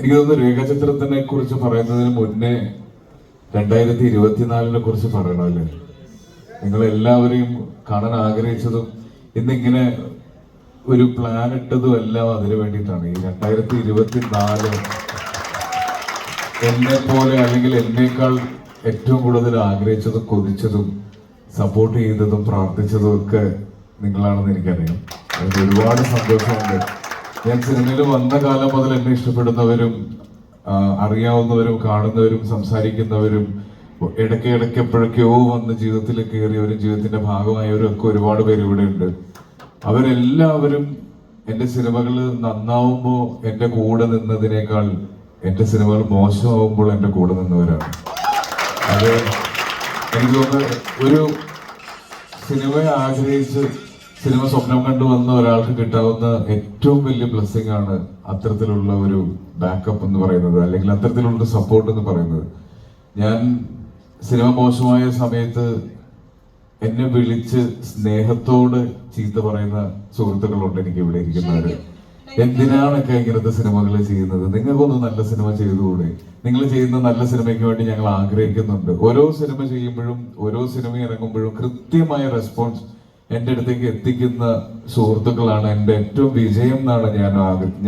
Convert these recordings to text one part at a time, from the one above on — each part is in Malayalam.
എനിക്ക് തോന്നുന്നു രേഖാചിത്രത്തിനെ കുറിച്ച് പറയുന്നതിന് മുന്നേ രണ്ടായിരത്തി ഇരുപത്തിനാലിനെ കുറിച്ച് പറയണം അല്ലേ? നിങ്ങൾ എല്ലാവരെയും കാണാൻ ആഗ്രഹിച്ചതും ഇന്നിങ്ങനെ ഒരു പ്ലാൻ ഇട്ടതും എല്ലാം അതിനു വേണ്ടിയിട്ടാണ്. ഈ രണ്ടായിരത്തി ഇരുപത്തിനാല് എന്നെ പോലെ അല്ലെങ്കിൽ എന്നേക്കാൾ ഏറ്റവും കൂടുതൽ ആഗ്രഹിച്ചതും കൊതിച്ചതും സപ്പോർട്ട് ചെയ്തതും പ്രാർത്ഥിച്ചതും ഒക്കെ നിങ്ങളാണെന്ന് എനിക്കറിയാം. അതിന് ഒരുപാട് സന്തോഷമുണ്ട്. ഞാൻ സിനിമയിൽ വന്ന കാലം മുതൽ എന്നെ ഇഷ്ടപ്പെടുന്നവരും അറിയാവുന്നവരും കാണുന്നവരും സംസാരിക്കുന്നവരും ഇടയ്ക്ക് ഇടയ്ക്ക് എപ്പോഴൊക്കെയോ വന്ന് ജീവിതത്തിൽ കയറിയവരും ജീവിതത്തിന്റെ ഭാഗമായവരും ഒക്കെ ഒരുപാട് പേര് ഇവിടെ ഉണ്ട്. അവരെല്ലാവരും എന്റെ സിനിമകൾ നന്നാവുമ്പോൾ എന്റെ കൂടെ നിന്നതിനേക്കാൾ എന്റെ സിനിമകൾ മോശമാവുമ്പോൾ എന്റെ കൂടെ നിന്നവരാണ്. അത് എനിക്ക് തോന്നുന്നു ഒരു സിനിമയെ ആഗ്രഹിച്ച് സിനിമ സ്വപ്നം കണ്ടു വന്ന ഒരാൾക്ക് കിട്ടാവുന്ന ഏറ്റവും വലിയ ബ്ലെസ്സിങ് ആണ് അത്തരത്തിലുള്ള ഒരു ബാക്കപ്പ് എന്ന് പറയുന്നത് അല്ലെങ്കിൽ അത്തരത്തിലുള്ള സപ്പോർട്ട് എന്ന് പറയുന്നത്. ഞാൻ സിനിമ മോശമായ സമയത്ത് എന്നെ വിളിച്ച് സ്നേഹത്തോട് ചീത്ത പറയുന്ന സുഹൃത്തുക്കളുണ്ട് എനിക്ക് ഇവിടെ ഇരിക്കുന്നവര്. എന്തിനാണൊക്കെ ഇങ്ങനത്തെ സിനിമകൾ ചെയ്യുന്നത്? നിങ്ങൾക്കൊന്ന് നല്ല സിനിമ ചെയ്തുകൂടെ? നിങ്ങൾ ചെയ്യുന്ന നല്ല സിനിമയ്ക്ക് വേണ്ടി ഞങ്ങൾ ആഗ്രഹിക്കുന്നുണ്ട്. ഓരോ സിനിമ ചെയ്യുമ്പോഴും ഓരോ സിനിമ ഇറങ്ങുമ്പോഴും കൃത്യമായ റെസ്പോൺസ് എന്റെ അടുത്തേക്ക് എത്തിക്കുന്ന സുഹൃത്തുക്കളാണ് എന്റെ ഏറ്റവും വിജയം എന്നാണ് ഞാൻ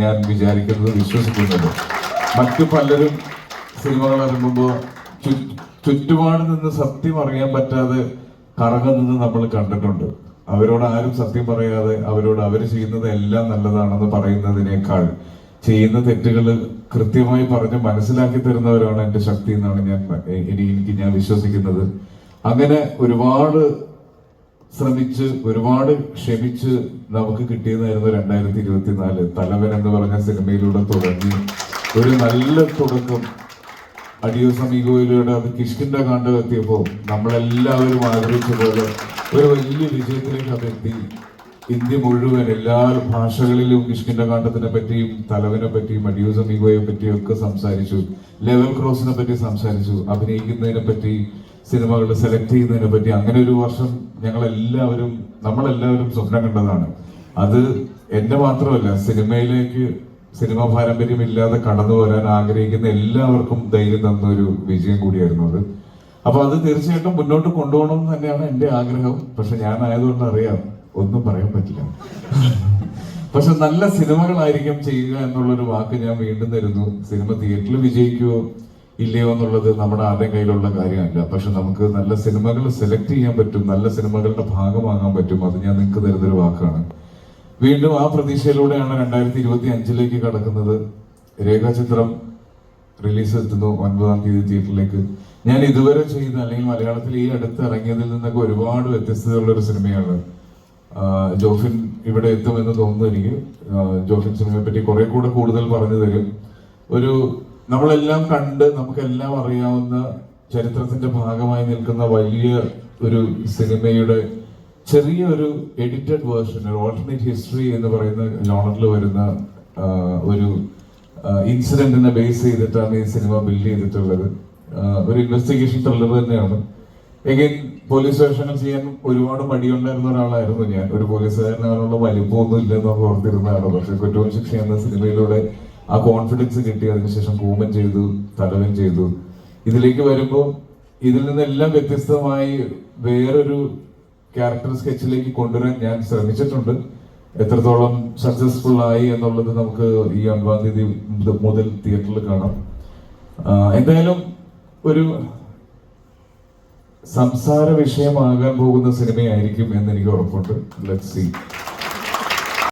ഞാൻ വിചാരിക്കുന്നത് വിശ്വസിക്കുന്നത്. മറ്റു പലരും സിനിമകൾ ഇറങ്ങുമ്പോൾ ചുറ്റുപാട് നിന്ന് സത്യം അറിയാൻ പറ്റാതെ കറങ്ങുന്നത് നമ്മൾ കണ്ടിട്ടുണ്ട്. അവരോട് ആരും സത്യം പറയാതെ അവരോട് അവർ ചെയ്യുന്നത് എല്ലാം നല്ലതാണെന്ന് പറയുന്നതിനേക്കാൾ ചെയ്യുന്ന തെറ്റുകൾ കൃത്യമായി പറഞ്ഞ് മനസ്സിലാക്കി തരുന്നവരാണ് എന്റെ ശക്തി എന്നാണ് ഞാൻ എനിക്ക് ഞാൻ വിശ്വസിക്കുന്നത്. അങ്ങനെ ഒരുപാട് ശ്രമിച്ച് ഒരുപാട് ക്ഷമിച്ച് നമുക്ക് കിട്ടിയതായിരുന്നു രണ്ടായിരത്തി ഇരുപത്തിനാല് തലവൻ എന്ന് പറഞ്ഞ സിനിമയിലൂടെ തുടങ്ങി ഒരു നല്ല തുടക്കം. അടിയോ സമീകോയിലൂടെ അത് കിഷ്കിന്റെ കാണ്ടം നമ്മളെല്ലാവരും ആഗ്രഹിച്ച പോലെ ഒരു വലിയ വിജയത്തിലേക്ക് അതെത്തി ഇന്ത്യ മുഴുവൻ എല്ലാ ഭാഷകളിലും കിഷ്കിന്റെ കാണ്ടത്തിനെ പറ്റിയും തലവനെ പറ്റിയും അടിയോ സമീകോയെ പറ്റിയും ഒക്കെ സംസാരിച്ചു. ലെവൽ ക്രോസിനെ പറ്റി സംസാരിച്ചു. അഭിനയിക്കുന്നതിനെ പറ്റി സിനിമകൾ സെലക്ട് ചെയ്യുന്നതിനെ പറ്റി അങ്ങനെ ഒരു വർഷം ഞങ്ങളെല്ലാവരും നമ്മളെല്ലാവരും സ്വപ്നം കണ്ടതാണ്. അത് എന്റെ മാത്രമല്ല സിനിമയിലേക്ക് സിനിമ പാരമ്പര്യമില്ലാതെ കടന്നു വരാൻ ആഗ്രഹിക്കുന്ന എല്ലാവർക്കും ധൈര്യം തന്ന ഒരു വിജയം കൂടിയായിരുന്നു അത്. അപ്പൊ അത് തീർച്ചയായിട്ടും മുന്നോട്ട് കൊണ്ടുപോകണം എന്ന് തന്നെയാണ് എന്റെ ആഗ്രഹം. പക്ഷെ ഞാൻ ആയതുകൊണ്ട് അറിയാം ഒന്നും പറയാൻ പറ്റില്ല. പക്ഷെ നല്ല സിനിമകളായിരിക്കും ചെയ്യുക എന്നുള്ളൊരു വാക്ക് ഞാൻ വീണ്ടും തരുന്നു. സിനിമ തിയേറ്ററിൽ വിജയിക്കുവോ? ഇല്ലയോ എന്നുള്ളത് നമ്മുടെ ആരുടെ കയ്യിലുള്ള കാര്യമല്ല. പക്ഷെ നമുക്ക് നല്ല സിനിമകൾ സെലക്ട് ചെയ്യാൻ പറ്റും നല്ല സിനിമകളുടെ ഭാഗമാകാൻ പറ്റും. അത് ഞാൻ നിങ്ങൾക്ക് തരുന്നൊരു വാക്കാണ്. വീണ്ടും ആ പ്രതീക്ഷയിലൂടെയാണ് രണ്ടായിരത്തി ഇരുപത്തി അഞ്ചിലേക്ക് കടക്കുന്നത്. രേഖാചിത്രം റിലീസ് എത്തുന്നു ഒൻപതാം തീയതി തിയേറ്ററിലേക്ക് ഞാൻ ഇതുവരെ ചെയ്ത അല്ലെങ്കിൽ മലയാളത്തിൽ ഈ അടുത്ത് ഇറങ്ങിയതിൽ നിന്നൊക്കെ ഒരുപാട് വ്യത്യസ്തതയുള്ള ഒരു സിനിമയാണ് ജോഫിൻ ഇവിടെ എത്തുമെന്ന് തോന്നുന്നു എനിക്ക്. ജോഫിൻ സിനിമയെ പറ്റി കുറെ കൂടെ കൂടുതൽ പറഞ്ഞു തരും. ഒരു നമ്മളെല്ലാം കണ്ട് നമുക്കെല്ലാം അറിയാവുന്ന ചരിത്രത്തിന്റെ ഭാഗമായി നിൽക്കുന്ന വലിയ ഒരു സിനിമയുടെ ചെറിയ ഒരു എഡിറ്റഡ് വേർഷൻ ഒരു ഓൾട്ടർനേറ്റ് ഹിസ്റ്ററി എന്ന് പറയുന്ന ലോണറിൽ വരുന്ന ഒരു ഇൻസിഡന്റിനെ ബേസ് ചെയ്തിട്ടാണ് ഈ സിനിമ ബിൽഡ് ചെയ്തിട്ടുള്ളത്. ഒരു ഇൻവെസ്റ്റിഗേഷൻ ത്രില്ലർ തന്നെയാണ്. എഗൈൻ പോലീസ് സ്റ്റേഷനിൽ ചെയ്യാൻ ഒരുപാട് മടിയുണ്ടായിരുന്ന ഒരാളായിരുന്നു ഞാൻ. ഒരു പോലീസുകാരനാണുള്ള വലിപ്പമൊന്നും ഇല്ലെന്നൊക്കെ ഓർത്തിരുന്നതാണ്. പക്ഷെ കുറ്റവും ശിക്ഷ എന്ന സിനിമയിലൂടെ ആ കോൺഫിഡൻസ് കിട്ടി. അതിനുശേഷം കൂമൻ ചെയ്തു തലവൻ ചെയ്തു. ഇതിലേക്ക് വരുമ്പോൾ ഇതിൽ നിന്നെല്ലാം വ്യത്യസ്തമായി വേറൊരു ക്യാരക്ടർ സ്കെച്ചിലേക്ക് കൊണ്ടുവരാൻ ഞാൻ ശ്രമിച്ചിട്ടുണ്ട്. എത്രത്തോളം സക്സസ്ഫുൾ ആയി എന്നുള്ളത് നമുക്ക് ഈ ഒൻപതാം തീയതി മുത- മുതൽ തിയേറ്ററിൽ കാണാം. എന്തായാലും ഒരു സംസാര വിഷയമാകാൻ പോകുന്ന സിനിമയായിരിക്കും എന്ന് എനിക്ക് ഉറപ്പുണ്ട്. Let see